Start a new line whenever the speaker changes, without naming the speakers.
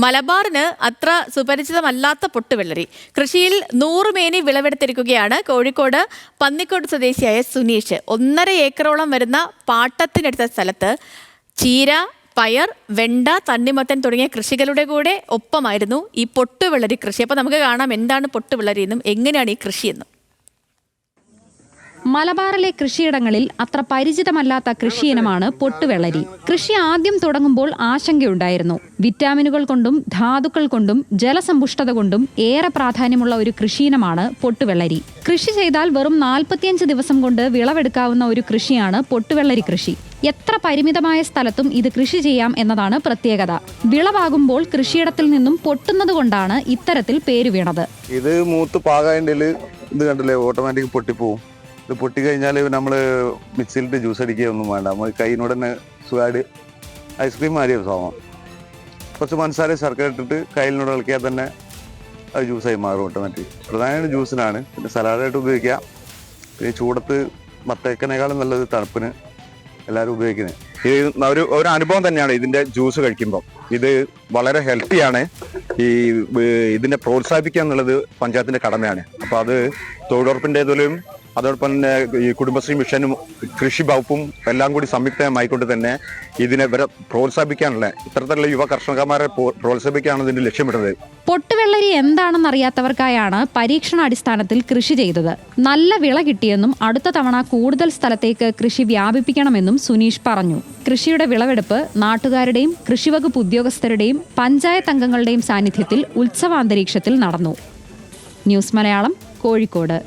മലബാറിന് അത്ര സുപരിചിതമല്ലാത്ത പൊട്ടുവെള്ളരി. കൃഷിയിൽ നൂറുമേനി വിളവെടുത്തിരിക്കുകയാണ് കോഴിക്കോട് പന്നിക്കോട് സ്വദേശിയായ സുനീഷ്. ഒന്നര ഏക്കറോളം വരുന്ന പാട്ടത്തിനെടുത്ത സ്ഥലത്ത് ചീര പയർ വെണ്ട തണ്ണിമത്തൻ തുടങ്ങിയ കൃഷികളുടെ കൂടെ ഒപ്പമായിരുന്നു ഈ പൊട്ടുവെള്ളരി കൃഷി. അപ്പോൾ നമുക്ക് കാണാം എന്താണ് പൊട്ടുവെള്ളരി എന്നും എങ്ങനെയാണ് ഈ കൃഷിയെന്നും.
മലബാറിലെ കൃഷിയിടങ്ങളിൽ അത്ര പരിചിതമല്ലാത്ത കൃഷിയിനമാണ് പൊട്ടുവെള്ളരി. കൃഷി ആദ്യം തുടങ്ങുമ്പോൾ ആശങ്കയുണ്ടായിരുന്നു. വിറ്റാമിനുകൾ കൊണ്ടും ധാതുക്കൾ കൊണ്ടും ജലസമ്പുഷ്ടത കൊണ്ടും ഏറെ പ്രാധാന്യമുള്ള ഒരു കൃഷിയിനമാണ് പൊട്ടുവെള്ളരി. കൃഷി ചെയ്താൽ വെറും നാൽപ്പത്തിയഞ്ച് ദിവസം കൊണ്ട് വിളവെടുക്കാവുന്ന ഒരു കൃഷിയാണ് പൊട്ടുവെള്ളരി കൃഷി. എത്ര പരിമിതമായ സ്ഥലത്തും ഇത് കൃഷി ചെയ്യാം എന്നതാണ് പ്രത്യേകത. വിളവാകുമ്പോൾ കൃഷിയിടത്തിൽ നിന്നും പൊട്ടുന്നത് കൊണ്ടാണ് ഇത്തരത്തിൽ പേര് വീണത്
ഇത് മൂത്ത് പാകായ ഇത് കണ്ടില്ലേ ഓട്ടോമാറ്റിക് പൊട്ടിപ്പോവും. ഇത് പൊട്ടിക്കഴിഞ്ഞാൽ നമ്മൾ മിക്സിയിലിട്ട് ജ്യൂസ് അടിക്കുകയൊന്നും വേണ്ട നമ്മൾ കൈയിനോട് തന്നെ സുഖമായിട്ട് ഐസ്ക്രീം മാറിയ സ്വഭാവം കുറച്ച് പഞ്ചസാര ശർക്കര ഇട്ടിട്ട് കയ്യിലിനോട് ഇളക്കിയാൽ തന്നെ അത് ജ്യൂസായി മാറും ഓട്ടോമാറ്റിക് പ്രധാനമായിട്ട് ജ്യൂസിനാണ് പിന്നെ സലാഡായിട്ട് ഉപയോഗിക്കാം. പിന്നെ ചൂടത്ത് മത്തേക്കനേക്കാളും നല്ലത് തണുപ്പിന് എല്ലാവരും ഉപയോഗിക്കുന്നത്.
ഇത് ഒരു ഒരു അനുഭവം തന്നെയാണ് ഇതിന്റെ ജ്യൂസ് കഴിക്കുമ്പോൾ ഇത് വളരെ ഹെൽത്തിയാണ് ഈ ഇതിനെ പ്രോത്സാഹിപ്പിക്കുക എന്നുള്ളത് പഞ്ചായത്തിന്റെ കടമയാണ്. അപ്പോൾ അത് തൊഴിലുറപ്പിന്റെതിലും അതോടൊപ്പം തന്നെ ഈ കുടുംബശ്രീ മിഷനും കൃഷി വകുപ്പും എല്ലാം കൂടി സംയുക്തമായിക്കൊണ്ട് തന്നെ ഇതിനെ ഇവരെ പ്രോത്സാഹിപ്പിക്കാനുള്ള ഇത്തരത്തിലുള്ള യുവ കർഷകന്മാരെ പ്രോത്സാഹിപ്പിക്കാനാണ് ഇതിന്റെ ലക്ഷ്യമിടുന്നത്.
പൊട്ടുവെള്ളരി എന്താണെന്ന് അറിയാത്തവർക്കായാണ് പരീക്ഷണാടിസ്ഥാനത്തിൽ കൃഷി ചെയ്തത്. നല്ല വിള കിട്ടിയെന്നും അടുത്ത തവണ കൂടുതൽ സ്ഥലത്തേക്ക് കൃഷി വ്യാപിപ്പിക്കണമെന്നും സുനീഷ് പറഞ്ഞു. കൃഷിയുടെ വിളവെടുപ്പ് നാട്ടുകാരുടെയും കൃഷിവകുപ്പ് ഉദ്യോഗസ്ഥരുടെയും പഞ്ചായത്ത് അംഗങ്ങളുടെയും സാന്നിധ്യത്തിൽ ഉത്സവാന്തരീക്ഷത്തിൽ നടന്നു. ന്യൂസ് മലയാളം കോഴിക്കോട്.